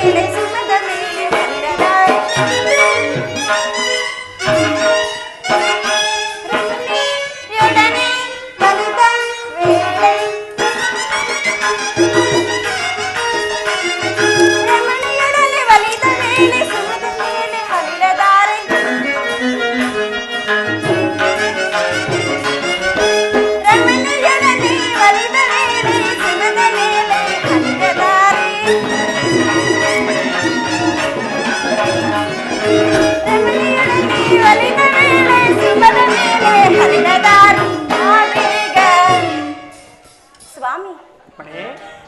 你 É.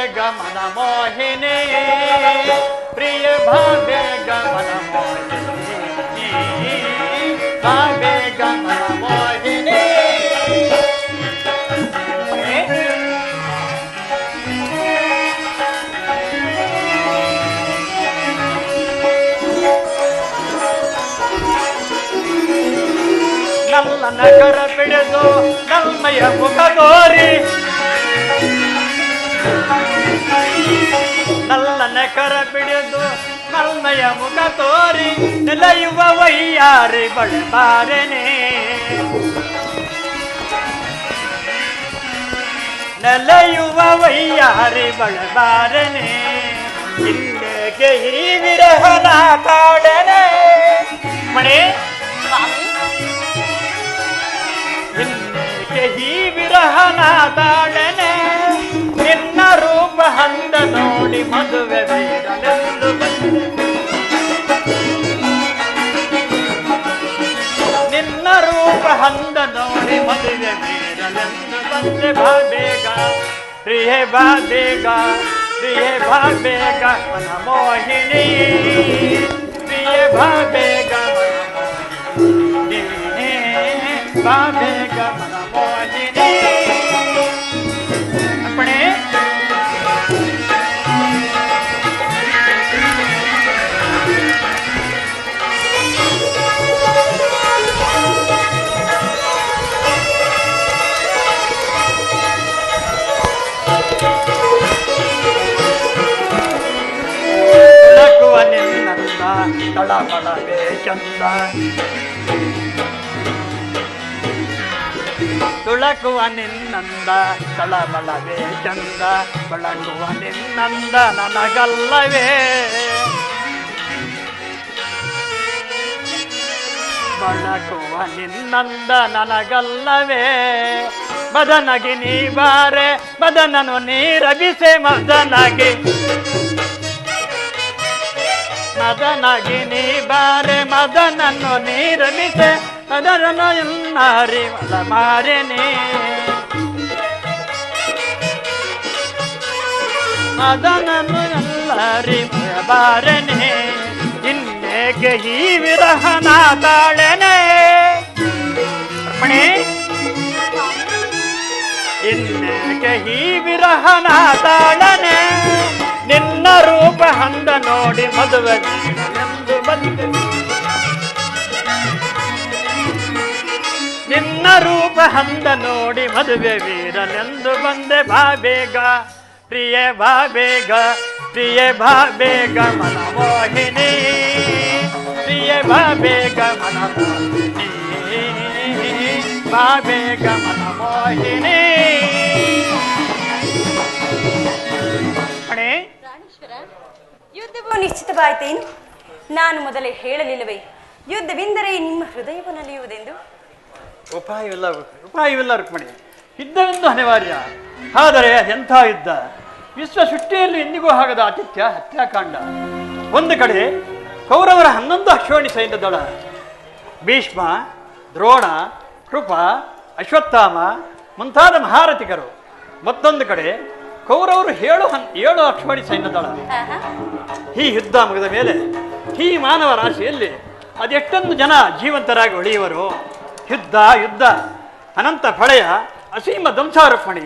ಬಾಬೆ ಗಮನ ಮೋಹಿನಿ ಪ್ರಿಯ ಬಾಬೆ ಗಮನ ಮೋಹಿನಿ ಬಾಬೆ ಗಮನ ಮೋಹಿನಿ ನಲ್ಲ ನಗರ ಬಿಡಿದು ನಲ್ಮೆಯ ಮುಖ ತೋರಿ ನೆಕರ ಬಿಡಿದು ನಲ್ಮೆಯ ಮುಖ ತೋರಿ ನೆಲೆಯುವ ವೈಯಾರಿ ಬಳೆಬಾರೆನೆ ನೆಲೆಯುವ ವೈಯಾರಿ ಬಳೆಬಾರೆನೆ ಹಿಂದೆಗೆ ಈ ವಿರಹನ ಕಾಡನೆ. ಮಣಿ. ಇನ್ನೇಕೆ ಈ ವಿರಹನ ತಾಳನೆ ಮದುವೆ ಬೇಡಲೆಂದು ನಿನ್ನ ರೂಪ ಹಂದ ನೋಡಿ ಮದುವೆ ಬೇಡಲೆಂದು ಬಂದೆ ಬಾ ಬೇಗ. ಪ್ರಿಯೆ ಬಾ ಬೇಗ, ಪ್ರಿಯೆ ಬಾ ಬೇಗ ಮನ ಮೋಹಿನಿ ಪ್ರಿಯೆ ಬಾ ಬೇಗ ಮನ ಬಾ ಬೇಗ ಮನ ಮೋಹಿನಿ ತಳಮಳವೇ ಚಂದ ತುಳಕುವ ನಿನ್ನಂದ, ತಳಮಳವೇ ಚಂದ, ಬಳಕುವ ನಿನ್ನಂದ ನನಗಲ್ಲವೇ. ಬಳಕುವ ನಿನ್ನಂದ ನನಗಲ್ಲವೇ. ಬದನಗಿ ನೀ ಬಾರೆ, ಬದನನು ನೀರಬಿಸೆ ಮದನಗೆ ಮದನಗೆ ನೀ ಬಾರೆ, ಮದನನ್ನು ನೀರಬಿಸೆ ಅದರನ್ನು ಎಲ್ಲಾರಿ ಮದ ಮಾರೆನೇ ಮದನನ್ನು ಎಲ್ಲಾರಿ ಬಾರನೆ ಇನ್ನೇಕೆ ಈ ವಿರಹನ ತಾಳೆನೆ? ಇನ್ನೇಕೆ ಈ ವಿರಹನ ತಾಳನೆ? ನೋಡಿ ಮದುವೆ ಎಂದು ಬಂದೆ. ನಿನ್ನ ರೂಪ ಹಂದ ನೋಡಿ ಮದುವೆ ವೀರನೆಂದು ಬಂದೆ ಬಾ ಬೇಗ. ಪ್ರಿಯ ಬಾ ಬೇಗ, ಪ್ರಿಯ ಬಾ ಬೇಗ ಮನ ಮೋಹಿನಿ ಪ್ರಿಯ ಬಾ ಬೇಗ ಮನ ಮೋಹಿನಿ ನಿಶ್ಚಿತವಾಯಿತೇನು? ನಾನು ಮೊದಲೇ ಹೇಳಲಿಲ್ಲವೇ? ಯುದ್ಧವೆಂದರೆ ನಿಮ್ಮ ಹೃದಯವು ನಲಿಯುವುದೆಂದು? ಉಪಾಯವಿಲ್ಲ ಉಪಾಯವಿಲ್ಲ ರುಕ್ಮಣಿ. ಯುದ್ಧವೆಂದು ಅನಿವಾರ್ಯ. ಆದರೆ ಅದೆಂಥ ಯುದ್ಧ? ವಿಶ್ವ ಸೃಷ್ಟಿಯಲ್ಲಿ ಎಂದಿಗೂ ಆಗದ ಆತಿಥ್ಯ ಹತ್ಯಾಕಾಂಡ. ಒಂದು ಕಡೆ ಕೌರವರ ಹನ್ನೊಂದು ಅಕ್ಷೋಣಿ ಸೈನ್ಯ ದಳ. ಭೀಷ್ಮ, ದ್ರೋಣ, ಕೃಪ, ಅಶ್ವತ್ಥಾಮ ಮುಂತಾದ ಮಹಾರಥಿಕರು. ಮತ್ತೊಂದು ಕಡೆ ಕೌರವರು ಏಳು ಹನ್ ಏಳು ಅಕ್ಷಮಣಿ ಸೈನ್ಯದಳ. ಈ ಯುದ್ಧ ಮುಗಿದ ಮೇಲೆ ಈ ಮಾನವ ರಾಶಿಯಲ್ಲಿ ಅದೆಷ್ಟೊಂದು ಜನ ಜೀವಂತರಾಗಿ ಉಳಿಯುವರು? ಯುದ್ಧ ಯುದ್ಧ. ಅನಂತ ಫಳೆಯ ಅಸೀಮ ದಂಸಾರಪಣಿ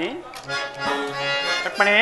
ರಕ್ಮಣಿ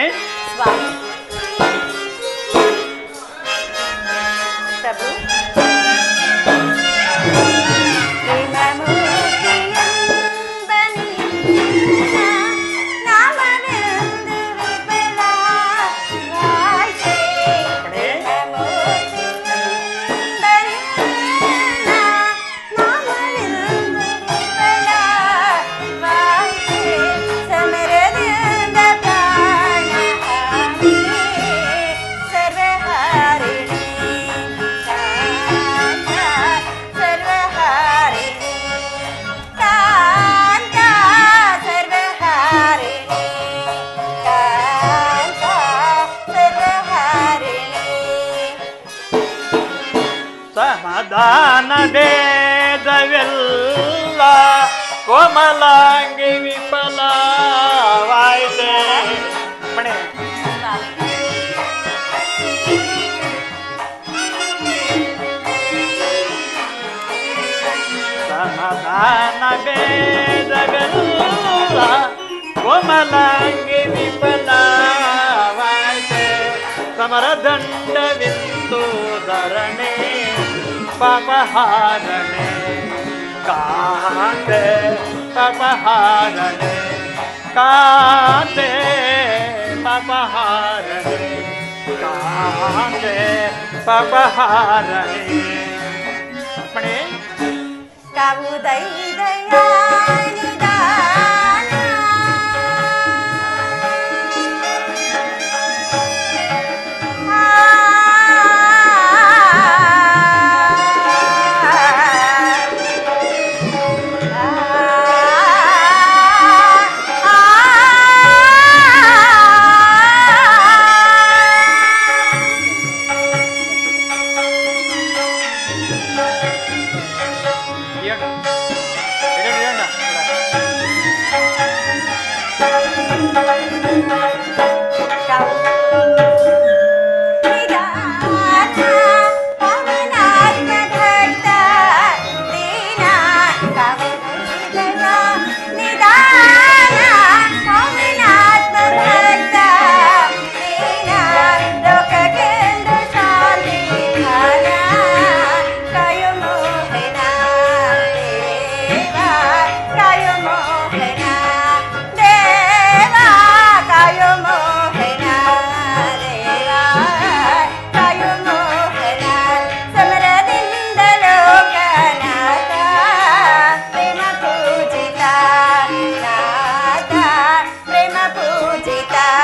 ಕೋಮಲಾಂಗಿ ವಿಫಲವಾಯಿತೆ ರಕ್ಮಣಿ ಸಮಾಧಾನ ಭೇದವೆಲ್ಲ ಕೋಮಲಾಂಗಿ ವಿಫಲವಾಯ್ತೆ ಸಮರದಂಡವಿಂದು ಧರಣೆ ಪಾಪಹಾರಣೆ. कांदे पपहारणे कांदे पपहारणे कांदे पपहारणे अपने काबू दई दया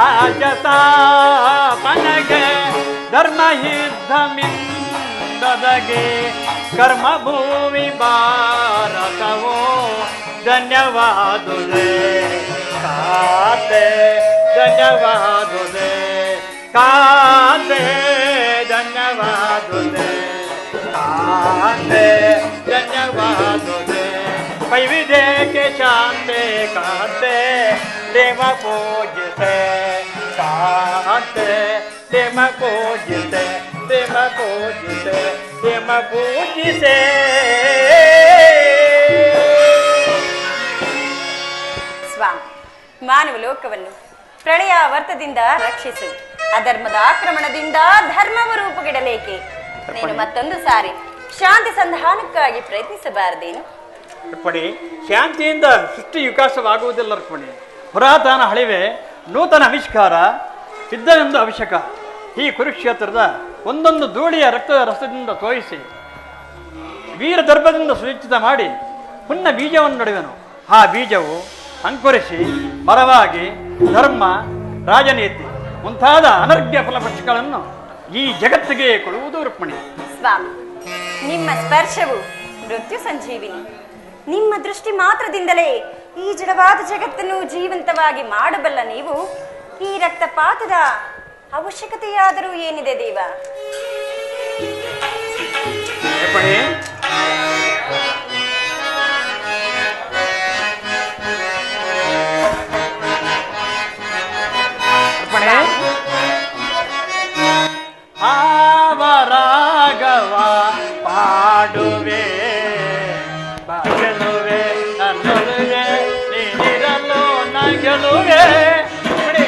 ಧರ್ಮರಾಜತ ಧರ್ಮ ಯುದ್ಧಮಿಂದದಗೆ ಕರ್ಮ ಭೂಮಿ ಭಾರತವೋ ಧನ್ಯವಾದುದೇ. ಕಾತೆ ಧನ್ಯವಾದುದೇ. ಕಾತೆ ಧನ್ಯವಾದುದೇ. ಕಾತೆ ಧನ್ಯವಾದುದೇ. ವೈವಿಧ್ಯಕ್ಕೆ ಶಾಂತಿ ಕಾತೆ ದೇವ ಪೂಜಿತೆ ಕಾಂತೆ ದೇವ ಪೂಜಿತೆ ದೇವ ಪೂಜಿತೆ ದೇವ ಪೂಜಿಸೆ. ಸ್ವಾಮಿ ಮಾನವ ಲೋಕವನ್ನು ಪ್ರಳಯಾವರ್ತದಿಂದ ರಕ್ಷಿಸು. ಅಧರ್ಮದ ಆಕ್ರಮಣದಿಂದ ಧರ್ಮವ ರೂಪುಗಿಡಲೇಕೆ? ನೀನು ಮತ್ತೊಂದು ಸಾರಿ ಶಾಂತಿ ಸಂಧಾನಕ್ಕಾಗಿ ಪ್ರಯತ್ನಿಸಬಾರದೇನು? ಶಾಂತಿಯಿಂದ ಸೃಷ್ಟಿ ವಿಕಾಸವಾಗುವುದಿಲ್ಲ ರುಕ್ಮಿಣಿ ಪುರಾತನ ಹಳಿವೆ, ನೂತನ ಆವಿಷ್ಕಾರ ಸಿದ್ಧನೆಂದು ಅವಶ್ಯಕ ಈ ಕುರುಕ್ಷೇತ್ರದ ಒಂದೊಂದು ಧೂಳಿಯ ರಕ್ತದ ರಸದಿಂದ ತೋಯಿಸಿ, ವೀರ ದರ್ಭದಿಂದ ಸುನಿಶ್ಚಿತ ಮಾಡಿ ಪುಣ್ಯ ಬೀಜವನ್ನು ನಡುವೆನು. ಆ ಬೀಜವು ಅಂಕುರಿಸಿ ಮರವಾಗಿ ಧರ್ಮ, ರಾಜನೀತಿ ಮುಂತಾದ ಅನರ್ಘ್ಯ ಫಲಪಕ್ಷಗಳನ್ನು ಈ ಜಗತ್ತಿಗೆ ಕೊಡುವುದು ರುಕ್ಮಿಣಿ. ನಿಮ್ಮ ಸ್ಪರ್ಶವು ಮೃತ್ಯು ಸಂಜೀವಿನಿ ನಿಮ್ಮ ದೃಷ್ಟಿ ಮಾತ್ರದಿಂದಲೇ ಈ ಜಡವಾದ ಜಗತ್ತನ್ನು ಜೀವಂತವಾಗಿ ಮಾಡಬಲ್ಲ ನೀವು ಈ ರಕ್ತಪಾತದ ಅವಶ್ಯಕತೆಯಾದರೂ ಏನಿದೆ ದೇವ? ചെയ്യണമേ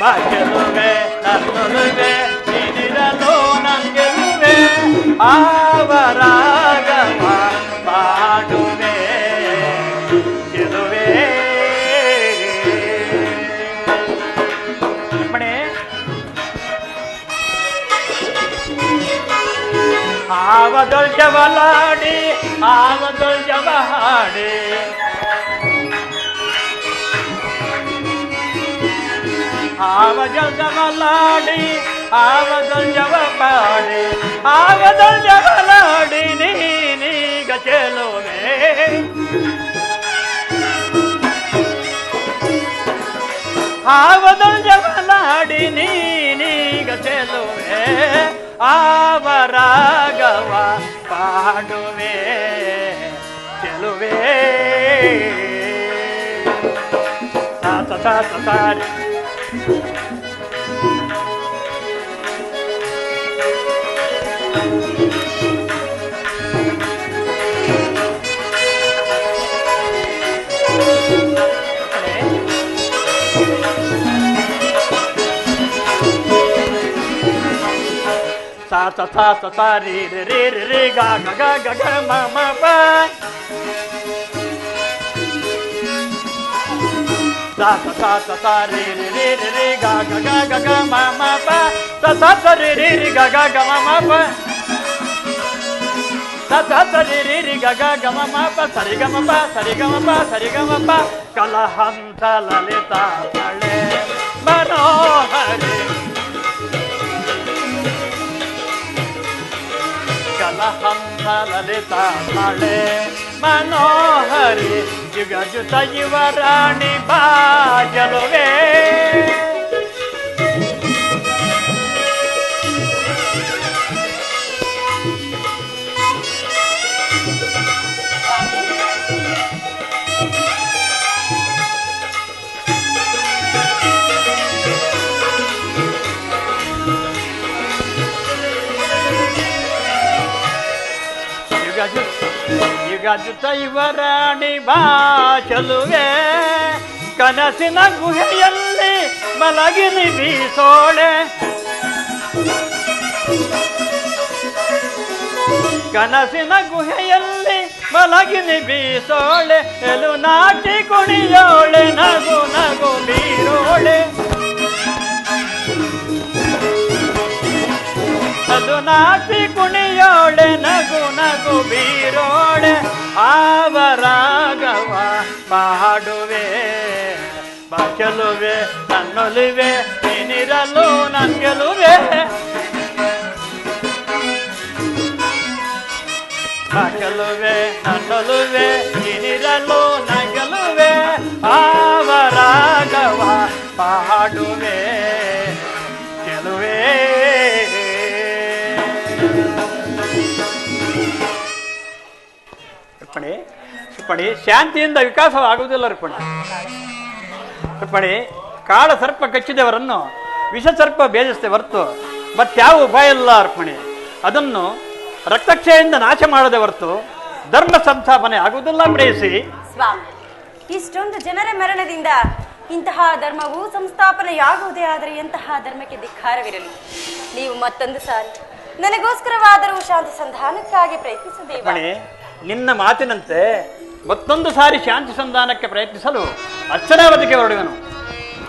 ഭാഗ്യനുവേ നന്നുവേ ഇതിരലോ നങ്കലുവേ ആവരാഗമ പാടുവേ ചെലുവേ ഇമ്മണേ ആവതൊഴിച്ചവളാടി ఆగదొయ్యవాడే ఆవజవలాడి ఆవదొయ్యవాడే ఆవదొయ్యవలాడి నీ నీగచేలోనే ఆవదొయ్యవలాడి నీ నీగచేలోనే ఆవరాగవ పాడువే చెలువే. సా సా సా సా సా sa sa sa sa re re re re re ga ga ga ga ga ma ma ba sa sa sa sa sa re re re re re ga ga ga ga ga ma ma ba sa sa sa re re re ga ga ga ma ma ba sa sa sa re re re ga ga ga ma ma ba sa re ga ma ba sa re ga ma ba sa re ga ma ba kala hanta lalita pale manohare Lalitha ತಳೆ Manohari ಯುಗ ಜುತ ಯುವರಾಣಿ ಬಾಜಲುವೆ ಯುಗ ಜುತ ಬಾ ಬಾಚಲುವೆ ಕನಸಿನ ಗುಹೆಯಲ್ಲಿ ಮಲಗಿನಿ ಬೀಸೋಳೆ ಕನಸಿನ ಗುಹೆಯಲ್ಲಿ ಮಲಗಿನಿ ಬೀಸೋಳೆ ಎಲು ನಾಟಿ ಕುಣಿಯೋಳೆ, ನಗು ನಗು ಬೀರೋಳೆ. ನಾಟಿ ಕುಣಿಯೋಳೆ ನಗು ನಗು ಬೀರೋಳೆ ಆವರಾಗವ ಪಾಡುವೆ ಬಚಲುವೆ ನನ್ನೊಲಿವೆ ನೀನಿರಲು ನನ್ಗೆಲುವೆ ಬಚಲುವೆ ನನ್ನೊಲುವೆ ನೀನಿರಲು ರುಕ್ಮಿಣಿ ಶಾಂತಿಯಿಂದ ವಿಕಾಸವಾಗುವುದಿಲ್ಲ ರುಕ್ಮಿಣಿ ರುಕ್ಮಿಣಿ ಕಾಳ ಸರ್ಪ ಕಚ್ಚಿದವರನ್ನು ವಿಷ ಸರ್ಪ ಬೇಜಿಸ್ತೇ ಹೊರತು ಮತ್ಯಾವ ಉಪಾಯ ಇಲ್ಲ ಅರ್ಪಣೆ. ಅದನ್ನು ರಕ್ತಕ್ಷಯದಿಂದ ನಾಶ ಮಾಡದೆ ಹೊರತು ಧರ್ಮ ಸಂಸ್ಥಾಪನೆ ಆಗುವುದಿಲ್ಲ ಪ್ರೇಯಸಿ. ಸ್ವಾಮಿ ಇಷ್ಟೊಂದು ಜನರ ಮರಣದಿಂದ ಇಂತಹ ಧರ್ಮವು ಸಂಸ್ಥಾಪನೆಯಾಗುವುದೇ ಆದರೆ ಎಂತಹ ಧರ್ಮಕ್ಕೆ ಧಿಕ್ಕಾರವಿರಲಿ? ನೀವು ಮತ್ತೊಂದು ಸಾರಿ ನನಗೋಸ್ಕರವಾದರೂ ಶಾಂತಿ ಸಂಧಾನಕ್ಕಾಗಿ ಪ್ರಯತ್ನಿಸಬೇಕು ನಿನ್ನ ಮಾತಿನಂತೆ ಮತ್ತೊಂದು ಸಾರಿ ಶಾಂತಿ ಸಂಧಾನಕ್ಕೆ ಪ್ರಯತ್ನಿಸಲು ಅರ್ಚನಾವಧಿಗೆ ಹೊರಡುವೆನು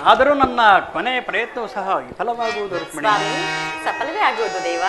ಆದರೂ ನನ್ನ ಕೊನೆ ಪ್ರಯತ್ನವೂ ಸಹ ವಿಫಲವಾಗುವುದು ರುಕ್ಮಿಣಿ. ಸ್ವಾಮಿ ಸಫಲವೇ ಆಗುವುದು ದೇವ.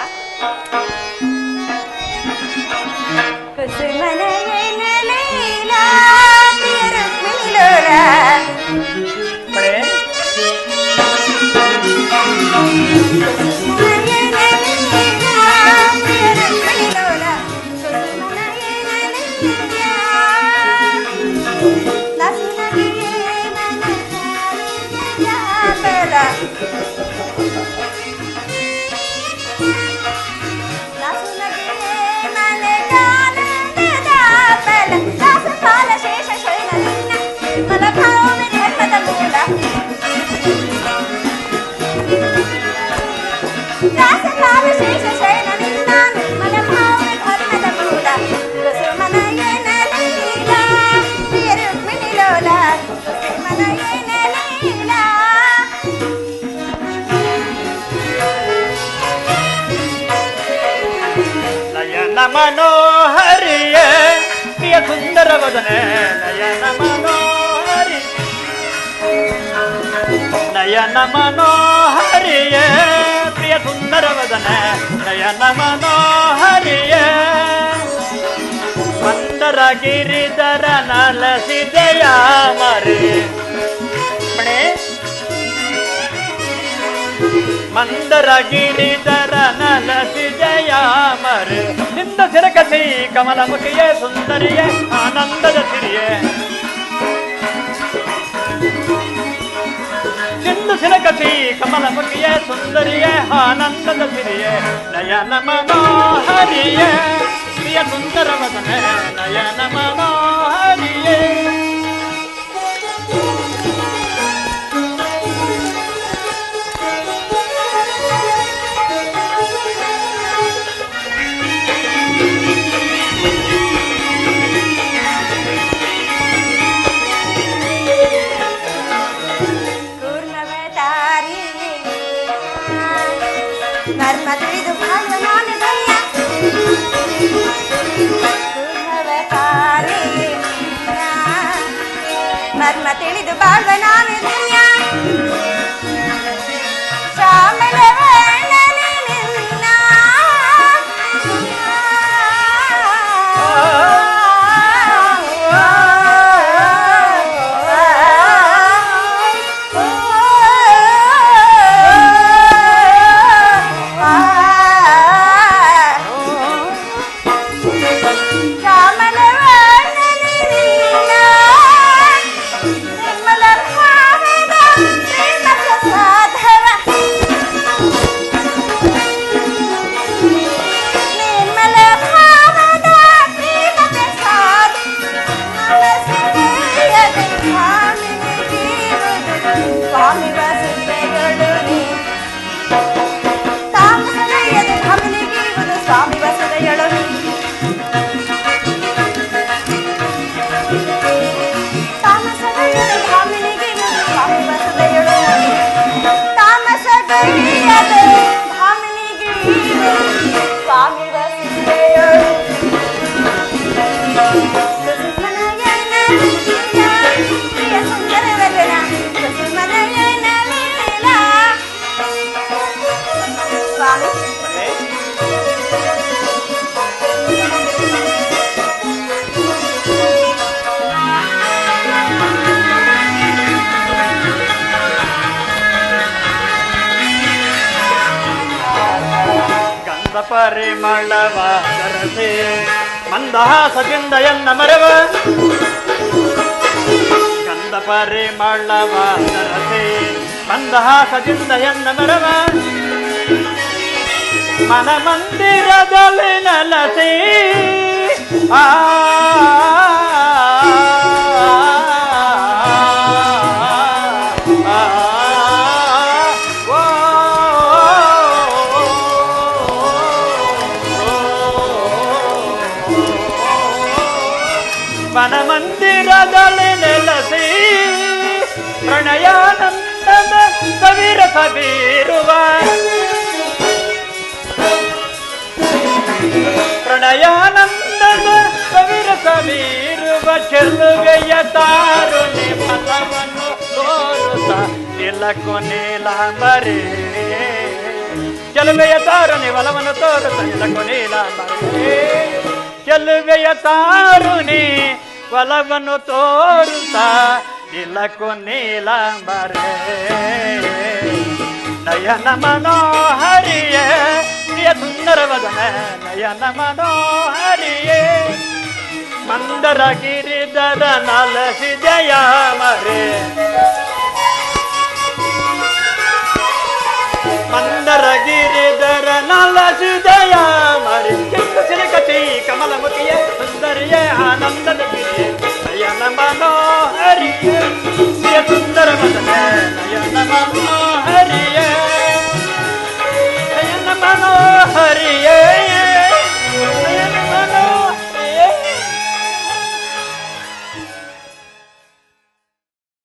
నమనో హరియ ప్రియ సుందర వదన నయ నమనో హరి నయ నమనో హరియ ప్రియ సుందర వదన నయ నమనో హరియ మందర గిరిధర నలసిదయా మరి. మందర గిరిధర నలసిద மாலையாமரு நிந்த சிறகசை கமலமுகிய சுந்தரிய ஆனந்தத சிறிய சிந்து சிறகசை கமலமுகிய சுந்தரிய ஆனந்தத சிறிய நயன மனோஹரிய சுந்தரவதன நயன மனோஹரியே ಪರಿಮಳವ ಸರಸೆ. ಮಂದಹಾಸದಿಂದ ಎನ್ನ ಮರವ. ಕಂದ ಪರಿಮಳವ ಸರಸೆ. ಮಂದಹಾಸದಿಂದ ಎನ್ನ ಮರವ. ಮನ ಮಂದಿರದಲ್ಲಿ ನಲಸೆ. ಆ ಮನ ಮಂದಿರದಲ್ಲಿ ನೆಲಸಿ ಪ್ರಣಯಾನಂದದ ಸವಿರಸ ಬೀರುವ ಪ್ರಣಯಾನಂದದ ಸವಿರಸ ಬೀರುವ ಚೆಲುವೆಯ ತಾರುಣಿ ಫಲವನ್ನು ತೋರುತ್ತ ನಿಲಕು ನೀಲಾಂಬರೇ ಚೆಲುವೆಯ ತಾರುಣಿ ಫಲವನ್ನು ತೋರುತ್ತ ನಿಲಕು ನೀಲಾಂಬರೇ ಚೆಲುವೆಯ ತಾರುಣಿ ಫಲವನ್ನು ತೋರುತ್ತ ನಿಲಕು ನೀಲಾಂಬರೇ ನಯನ ಮನೋಹರಿಯೇ ಪ್ರಿಯ ಸುಂದರ ವದನ ನಯನ ಮನೋಹರಿಯೇ ಮಂದರ ಗಿರಿಧರ ನಲಸಿ ಜಯ ಮರೆ ಮಂದರ ಗಿರಿಧರ ನಲಸಿ ಜಯ ಸಿರಿಕಟಿ ಕಮಲ ಮುಖಿಯ ಸುಂದರಿಯ ಆನಂದದ ಗಿರಿಯ ನಯನ ಮನೋಹರಿಯ ಸಿಯ ಸುಂದರ ಮದನ ನಯನ ಮನೋಹರಿಯ ನಯನ ಮನೋಹರಿಯ